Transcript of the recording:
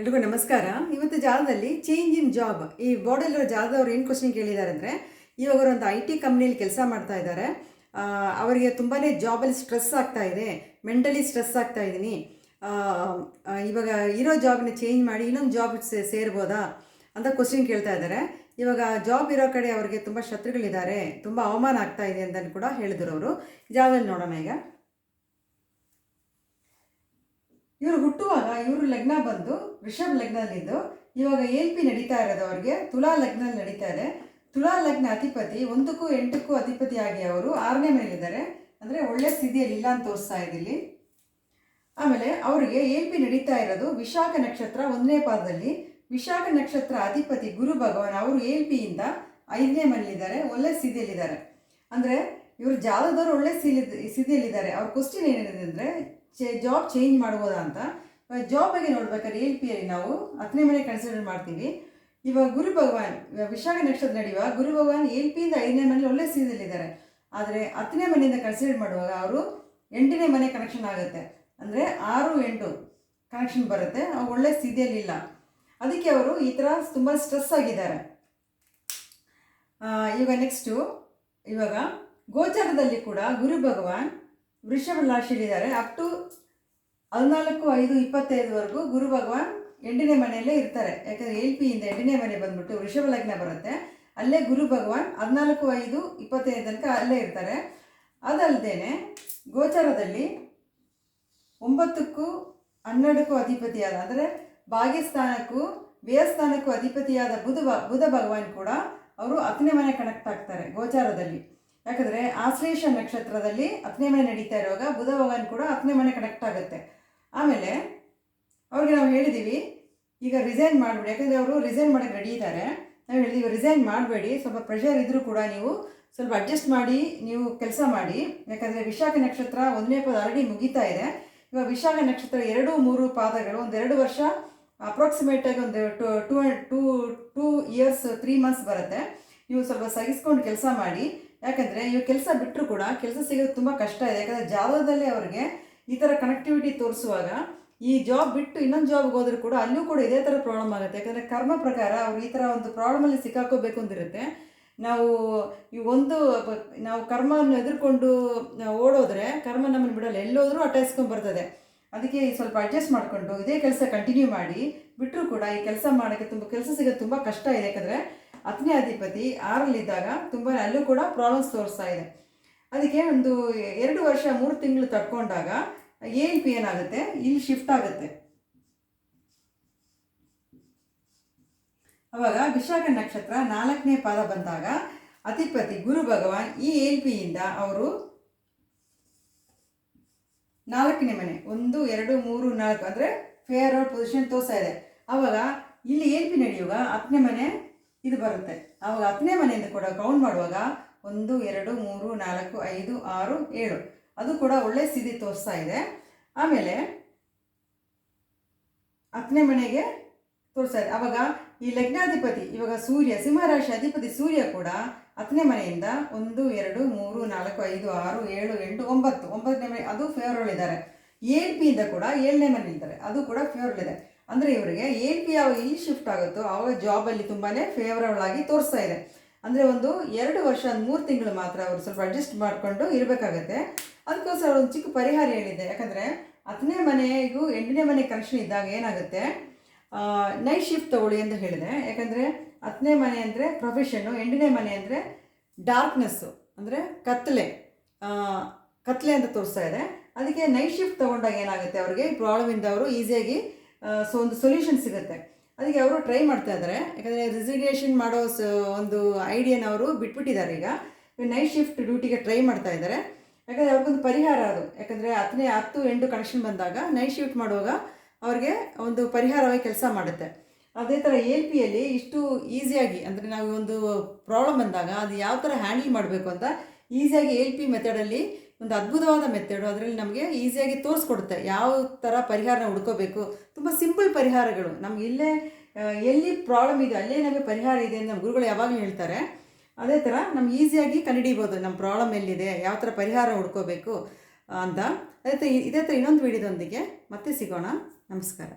ಎಲ್ರಿಗೂ ನಮಸ್ಕಾರ. ಇವತ್ತು ಜಾಗದಲ್ಲಿ ಚೇಂಜ್ ಇನ್ ಜಾಬ್ ಈ ಬೋರ್ಡಲ್ಲಿರೋ ಜಾಗದವ್ರು ಏನು ಕ್ವಶನ್ ಕೇಳಿದ್ದಾರೆ ಅಂದರೆ, ಇವಾಗ ಒಂದು ಐ ಟಿ ಕಂಪ್ನಿಯಲ್ಲಿ ಕೆಲಸ ಮಾಡ್ತಾ ಇದ್ದಾರೆ. ಅವರಿಗೆ ತುಂಬಾ ಜಾಬಲ್ಲಿ ಸ್ಟ್ರೆಸ್ ಆಗ್ತಾ ಇದೆ ಮೆಂಟಲಿ ಸ್ಟ್ರೆಸ್ ಆಗ್ತಾ ಇದ್ದೀನಿ ಇವಾಗ ಇರೋ ಜಾಬ್ನ ಚೇಂಜ್ ಮಾಡಿ ಇನ್ನೊಂದು ಜಾಬ್ ಸೇರ್ಬೋದಾ ಅಂತ ಕ್ವಶನ್ ಕೇಳ್ತಾ ಇದ್ದಾರೆ. ಇವಾಗ ಜಾಬ್ ಇರೋ ಕಡೆ ಅವರಿಗೆ ತುಂಬ ಶತ್ರುಗಳಿದ್ದಾರೆ, ತುಂಬ ಅವಮಾನ ಆಗ್ತಾ ಇದೆ ಅಂತ ಕೂಡ ಹೇಳಿದ್ರು ಅವರು. ಜಾಗದಲ್ಲಿ ನೋಡೋಣ ಈಗ. ಇವರು ಹುಟ್ಟುವಾಗ ಇವರು ಲಗ್ನ ಬಂದು, ವೃಷಭ ಲಗ್ನದಲ್ಲಿದ್ದು, ಇವಾಗ ಎಲ್ ಪಿ ನಡೀತಾ ಇರೋದು ಅವ್ರಿಗೆ, ತುಲಾ ಲಗ್ನದಲ್ಲಿ ನಡೀತಾ ಇದೆ. ತುಲಾ ಲಗ್ನ ಅಧಿಪತಿ, ಒಂದಕ್ಕೂ ಎಂಟಕ್ಕೂ ಅಧಿಪತಿಯಾಗಿ ಅವರು ಆರನೇ ಮನೆಯಲ್ಲಿದ್ದಾರೆ. ಅಂದರೆ ಒಳ್ಳೆ ಸ್ಥಿತಿಯಲ್ಲಿ ಇಲ್ಲ ಅಂತ ತೋರಿಸ್ತಾ ಇದ್ದೀನಿ ಆಮೇಲೆ ಅವರಿಗೆ ಎಲ್ ಪಿ ನಡೀತಾ ಇರೋದು ವಿಶಾಖ ನಕ್ಷತ್ರ ಒಂದನೇ ಪಾದದಲ್ಲಿ. ವಿಶಾಖ ನಕ್ಷತ್ರ ಅಧಿಪತಿ ಗುರು ಭಗವಾನ್ ಅವರು ಎಲ್ ಪಿಯಿಂದ ಐದನೇ ಮನೆಯಲ್ಲಿದ್ದಾರೆ, ಒಳ್ಳೆ ಸ್ಥಿತಿಯಲ್ಲಿದ್ದಾರೆ. ಅಂದರೆ ಇವರು ಜಾಲದವರು ಒಳ್ಳೆ ಸ್ಥಿತಿ ಸ್ಥಿತಿಯಲ್ಲಿದ್ದಾರೆ. ಅವ್ರ ಕ್ವಶನ್ ಏನಿದೆ ಅಂದರೆ ಜಾಬ್ ಚೇಂಜ್ ಮಾಡ್ಬೋದಾ ಅಂತ? ಜಾಬ್ ಬಗ್ಗೆ ನೋಡ್ಬೇಕಾದ್ರೆ ಎಲ್ ಪಿಯಲ್ಲಿ ನಾವು ಹತ್ತನೇ ಮನೆ ಕನ್ಸಿಡರ್ ಮಾಡ್ತೀವಿ. ಇವಾಗ ಗುರು ಭಗವಾನ್ ವಿಶಾಖ ನಕ್ಷತ್ರ ನಡೆಯುವ ಗುರು ಭಗವಾನ್ ಎಲ್ ಪಿಯಿಂದ ಐದನೇ ಮನೇಲಿ ಒಳ್ಳೆ ಇದ್ದಾರೆ. ಆದರೆ ಹತ್ತನೇ ಮನೆಯಿಂದ ಕನ್ಸಿಡರ್ ಮಾಡುವಾಗ ಅವರು ಎಂಟನೇ ಮನೆ ಕನೆಕ್ಷನ್ ಆಗುತ್ತೆ. ಅಂದರೆ ಆರು ಎಂಟು ಕನೆಕ್ಷನ್ ಬರುತ್ತೆ. ಅವ್ರು ಒಳ್ಳೆ ಸ್ಥಿತಿಯಲ್ಲಿಲ್ಲ ಅದಕ್ಕೆ ಅವರು ಈ ಥರ ತುಂಬ ಸ್ಟ್ರೆಸ್ ಆಗಿದ್ದಾರೆ. ಇವಾಗ ನೆಕ್ಸ್ಟು ಇವಾಗ ಗೋಚರದಲ್ಲಿ ಕೂಡ ಗುರು ಭಗವಾನ್ ವೃಷಭ ರಾಶಿಯಲ್ಲಿದ್ದಾರೆ ಅಪ್ ಟು ಹದಿನಾಲ್ಕು, ಐದು, ಇಪ್ಪತ್ತೈದುವರೆಗೂ ಗುರು ಭಗವಾನ್ ಎಂಟನೇ ಮನೆಯಲ್ಲೇ ಇರ್ತಾರೆ. ಯಾಕಂದರೆ ಎಲ್ ಪಿಯಿಂದ ಎಂಟನೇ ಮನೆ ಬಂದ್ಬಿಟ್ಟು ವೃಷಭ ಲಗ್ನ ಬರುತ್ತೆ. ಅಲ್ಲೇ ಗುರು ಭಗವಾನ್ ಹದಿನಾಲ್ಕು, ಐದು, ಇಪ್ಪತ್ತೈದು ತನಕ ಅಲ್ಲೇ ಇರ್ತಾರೆ. ಅದಲ್ಲದೆ ಗೋಚರದಲ್ಲಿ ಒಂಬತ್ತಕ್ಕೂ ಹನ್ನೆರಡಕ್ಕೂ ಅಧಿಪತಿಯಾದ, ಅಂದರೆ ಭಾಗ್ಯಸ್ಥಾನಕ್ಕೂ ವ್ಯಯಸ್ಥಾನಕ್ಕೂ ಅಧಿಪತಿಯಾದ ಬುಧ ಬುಧ ಭಗವಾನ್ ಕೂಡ ಅವರು ಹತ್ತನೇ ಮನೆ ಕನೆಕ್ಟ್ ಆಗ್ತಾರೆ ಗೋಚಾರದಲ್ಲಿ. ಯಾಕಂದರೆ ಆಶ್ಲೇಷ ನಕ್ಷತ್ರದಲ್ಲಿ ಹತ್ತನೇ ಮನೆ ನಡೀತಾ ಇರುವಾಗ ಬುಧ ಭಗವಾನ್ ಕೂಡ ಹತ್ತನೇ ಮನೆ ಕನೆಕ್ಟ್ ಆಗುತ್ತೆ. ಆಮೇಲೆ ಅವ್ರಿಗೆ ನಾವು ಹೇಳಿದ್ದೀವಿ ಈಗ ರಿಸೈನ್ ಮಾಡಿಬಿಡಿ. ಯಾಕಂದರೆ ಅವರು ರಿಸೈನ್ ಮಾಡೋಕ್ಕೆ ರೆಡಿ ಇದ್ದಾರೆ. ನಾವು ಹೇಳಿದ್ದೀವಿ ರಿಸೈನ್ ಮಾಡಬೇಡಿ. ಸ್ವಲ್ಪ ಪ್ರೆಷರ್ ಇದ್ದರೂ ಕೂಡ ನೀವು ಸ್ವಲ್ಪ ಅಡ್ಜಸ್ಟ್ ಮಾಡಿ, ನೀವು ಕೆಲಸ ಮಾಡಿ. ಯಾಕಂದರೆ ವಿಶಾಖ ನಕ್ಷತ್ರ ಒಂದನೇ ಪದ ಆಲ್ರೆಡಿ ಮುಗೀತಾ ಇದೆ. ಇವಾಗ ವಿಶಾಖ ನಕ್ಷತ್ರ ಎರಡು, ಮೂರು ಪಾದಗಳು ಒಂದೆರಡು ವರ್ಷ ಅಪ್ರಾಕ್ಸಿಮೇಟಾಗಿ ಒಂದು to two two two years three months ಬರುತ್ತೆ. ನೀವು ಸ್ವಲ್ಪ ಸಹಿಸ್ಕೊಂಡು ಕೆಲಸ ಮಾಡಿ. ಯಾಕಂದರೆ ಈ ಕೆಲಸ ಬಿಟ್ಟರು ಕೂಡ ಕೆಲಸ ಸಿಗೋದು ತುಂಬ ಕಷ್ಟ ಇದೆ. ಯಾಕಂದರೆ ಜಾಗದಲ್ಲೇ ಅವ್ರಿಗೆ ಈ ಥರ ಕನೆಕ್ಟಿವಿಟಿ ತೋರಿಸುವಾಗ ಈ ಜಾಬ್ ಬಿಟ್ಟು ಇನ್ನೊಂದು ಜಾಬ್ಗೆ ಹೋದರೂ ಕೂಡ ಅಲ್ಲೂ ಕೂಡ ಇದೇ ಥರ ಪ್ರಾಬ್ಲಮ್ ಆಗುತ್ತೆ. ಯಾಕಂದರೆ ಕರ್ಮ ಪ್ರಕಾರ ಅವ್ರು ಈ ಥರ ಒಂದು ಪ್ರಾಬ್ಲಮಲ್ಲಿ ಸಿಕ್ಕಾಕೋಬೇಕು ಅಂತಿರುತ್ತೆ ನಾವು ಈ ಒಂದು ನಾವು ಕರ್ಮವನ್ನು ಎದುರ್ಕೊಂಡು ಓಡೋದ್ರೆ ಕರ್ಮ ನಮ್ಮನ್ನು ಬಿಡಲ್ಲ. ಎಲ್ಲೋದ್ರೂ ಅಟ್ಟಾಯಿಸ್ಕೊಂಡು ಬರ್ತದೆ. ಅದಕ್ಕೆ ಸ್ವಲ್ಪ ಅಡ್ಜಸ್ಟ್ ಮಾಡಿಕೊಂಡು ಇದೇ ಕೆಲಸ ಕಂಟಿನ್ಯೂ ಮಾಡಿ ಬಿಟ್ಟರೂ ಕೂಡ ಈ ಕೆಲಸ ಮಾಡೋಕ್ಕೆ ತುಂಬ, ಕೆಲಸ ಸಿಗೋದು ತುಂಬ ಕಷ್ಟ ಇದೆ. ಯಾಕಂದರೆ ಹತ್ತನೇ ಅಧಿಪತಿ ಆರಲ್ಲಿದ್ದಾಗ ತುಂಬ ಅಲ್ಲೂ ಕೂಡ ಪ್ರಾಬ್ಲಮ್ಸ್ ತೋರಿಸ್ತಾ ಇದೆ. ಅದಕ್ಕೆ ಒಂದು ಎರಡು ವರ್ಷ, ಮೂರು ತಿಂಗಳು ತಡ್ಕೊಂಡಾಗ ಏನು ಪಿ ಏನಾಗುತ್ತೆ? ಇಲ್ಲಿ ಶಿಫ್ಟ್ ಆಗುತ್ತೆ. ಅವಾಗ ವಿಶಾಖ ನಕ್ಷತ್ರ ನಾಲ್ಕನೇ ಪಾದ ಬಂದಾಗ ಅಧಿಪತಿ ಗುರು ಭಗವಾನ್ ಈ ಎಲ್ ಪಿಯಿಂದ ಅವರು ನಾಲ್ಕನೇ ಮನೆ, ಒಂದು, ಎರಡು, ಮೂರು, ನಾಲ್ಕು, ಅಂದರೆ ಫೇರ್ ಪೊಸಿಷನ್ ತೋರಿಸ್ತಾ ಇದೆ. ಆವಾಗ ಇಲ್ಲಿ ಎಲ್ ಪಿ ನಡೆಯುವಾಗ ಹತ್ತನೇ ಮನೆ ಇದು ಬರುತ್ತೆ. ಆವಾಗ ಹತ್ತನೇ ಮನೆಯಿಂದ ಕೂಡ ಕೌಂಟ್ ಮಾಡುವಾಗ ಒಂದು, ಎರಡು, ಮೂರು, ನಾಲ್ಕು, ಐದು, ಆರು, ಏಳು. ಅದು ಕೂಡ ಒಳ್ಳೆ ಸ್ಥಿತಿ ತೋರಿಸ್ತಾ ಇದೆ. ಆಮೇಲೆ ಹತ್ತನೇ ಮನೆಗೆ ತೋರಿಸ್ತಾ ಇದೆ. ಆವಾಗ ಈ ಲಗ್ನಾಧಿಪತಿ, ಇವಾಗ ಸೂರ್ಯ, ಸಿಂಹರಾಶಿ ಅಧಿಪತಿ ಸೂರ್ಯ ಕೂಡ ಹತ್ತನೇ ಮನೆಯಿಂದ ಒಂದು, ಎರಡು, ಮೂರು, ನಾಲ್ಕು, ಐದು, ಆರು, ಏಳು, ಎಂಟು, ಒಂಬತ್ತು. ಒಂಬತ್ತನೇ ಮನೆ, ಅದು ಫೇವರಲ್ ಇದ್ದಾರೆ. ಏಳ್ ಪಿಯಿಂದ ಕೂಡ ಏಳನೇ ಮನೆ ಇದ್ದಾರೆ. ಅದು ಕೂಡ ಫೇವರಲ್ ಇದೆ. ಅಂದರೆ ಇವರಿಗೆ ಏನ್ ಪಿ ಯಾವಾಗ ಇಲ್ಲಿ ಶಿಫ್ಟ್ ಆಗುತ್ತೋ ಆವಾಗ ಜಾಬಲ್ಲಿ ತುಂಬಾ ಫೇವರಬಲ್ ಆಗಿ ತೋರಿಸ್ತಾ ಇದೆ. ಅಂದರೆ ಒಂದು ಎರಡು ವರ್ಷ ಮೂರು ತಿಂಗಳು ಮಾತ್ರ ಅವರು ಸ್ವಲ್ಪ ಅಡ್ಜಸ್ಟ್ ಮಾಡಿಕೊಂಡು ಇರಬೇಕಾಗತ್ತೆ. ಅದಕ್ಕೋಸ್ಕರ ಒಂದು ಚಿಕ್ಕ ಪರಿಹಾರ ಹೇಳಿದ್ದೆ. ಯಾಕಂದರೆ ಹತ್ತನೇ ಮನೆಗೂ ಎಂಟನೇ ಮನೆ ಕನೆಕ್ಷನ್ ಇದ್ದಾಗ ಏನಾಗುತ್ತೆ? ನೈಟ್ ಶಿಫ್ಟ್ ತಗೊಳ್ಳಿ ಅಂತ ಹೇಳಿದೆ. ಯಾಕಂದರೆ ಹತ್ತನೇ ಮನೆ ಅಂದರೆ ಪ್ರೊಫೆಷನ್ನು ಎಂಟನೇ ಮನೆ ಅಂದರೆ ಡಾರ್ಕ್ನೆಸ್ಸು ಅಂದರೆ ಕತ್ತಲೆ ಕತ್ತಲೆ ಅಂತ ತೋರಿಸ್ತಾ ಇದೆ. ಅದಕ್ಕೆ ನೈಟ್ ಶಿಫ್ಟ್ ತೊಗೊಂಡಾಗ ಏನಾಗುತ್ತೆ? ಅವ್ರಿಗೆ ಪ್ರಾಬ್ಲಮ್ ಪ್ರಾಬ್ಲಮಿಂದ ಅವರು ಈಸಿಯಾಗಿ ಸೊ ಒಂದು ಸೊಲ್ಯೂಷನ್ ಸಿಗುತ್ತೆ. ಅದಕ್ಕೆ ಅವರು ಟ್ರೈ ಮಾಡ್ತಾ ಇದ್ದಾರೆ ಯಾಕಂದರೆ ರೆಸಿಗ್ನೇಷನ್ ಮಾಡೋ ಒಂದು ಐಡಿಯಾನ ಅವರು ಬಿಟ್ಬಿಟ್ಟಿದ್ದಾರೆ ಈಗ. ನೈಟ್ ಶಿಫ್ಟ್ ಡ್ಯೂಟಿಗೆ ಟ್ರೈ ಮಾಡ್ತಾ ಇದ್ದಾರೆ ಯಾಕಂದರೆ ಅವ್ರಿಗೊಂದು ಪರಿಹಾರ ಅದು. ಯಾಕಂದರೆ ಹತ್ತನೇ, ಹತ್ತು, ಎಂಟು ಕನೆಕ್ಷನ್ ಬಂದಾಗ ನೈಟ್ ಶಿಫ್ಟ್ ಮಾಡುವಾಗ ಅವ್ರಿಗೆ ಒಂದು ಪರಿಹಾರವಾಗಿ ಕೆಲಸ ಮಾಡುತ್ತೆ. ಅದೇ ಥರ ಎಲ್ ಪಿಯಲ್ಲಿ ಇಷ್ಟು ಈಸಿಯಾಗಿ ಅಂದರೆ ನಾವು ಒಂದು ಪ್ರಾಬ್ಲಮ್ ಬಂದಾಗ ಅದು ಯಾವ ಥರ ಹ್ಯಾಂಡಲ್ ಮಾಡಬೇಕು ಅಂತ ಈಸಿಯಾಗಿ ಎಲ್ ಪಿ ಮೆಥಡಲ್ಲಿ ಒಂದು ಅದ್ಭುತವಾದ ಮೆಥಡು ಅದರಲ್ಲಿ ನಮಗೆ ಈಸಿಯಾಗಿ ತೋರಿಸ್ಕೊಡುತ್ತೆ. ಯಾವ ಥರ ಪರಿಹಾರನ ಹುಡ್ಕೋಬೇಕು. ತುಂಬ ಸಿಂಪಲ್ ಪರಿಹಾರಗಳು. ನಮ್ಗೆ ಇಲ್ಲೇ ಎಲ್ಲಿ ಪ್ರಾಬ್ಲಮ್ ಇದೆ, ಅಲ್ಲೇ ನಮಗೆ ಪರಿಹಾರ ಇದೆ ಅಂತ ನಮ್ಮ ಗುರುಗಳು ಯಾವಾಗಲೂ ಹೇಳ್ತಾರೆ. ಅದೇ ಥರ ನಮ್ಗೆ ಈಸಿಯಾಗಿ ಕಂಡುಹಿಡಿಬೋದು. ನಮ್ಮ ಪ್ರಾಬ್ಲಮ್ ಎಲ್ಲಿದೆ, ಯಾವ ಥರ ಪರಿಹಾರ ಹುಡ್ಕೋಬೇಕು ಅಂತ. ಅದೇ ಥರ ಇದೇ ಥರ ಇನ್ನೊಂದು ವೀಡಿಯೋದೊಂದಿಗೆ ಮತ್ತೆ ಸಿಗೋಣ. ನಮಸ್ಕಾರ.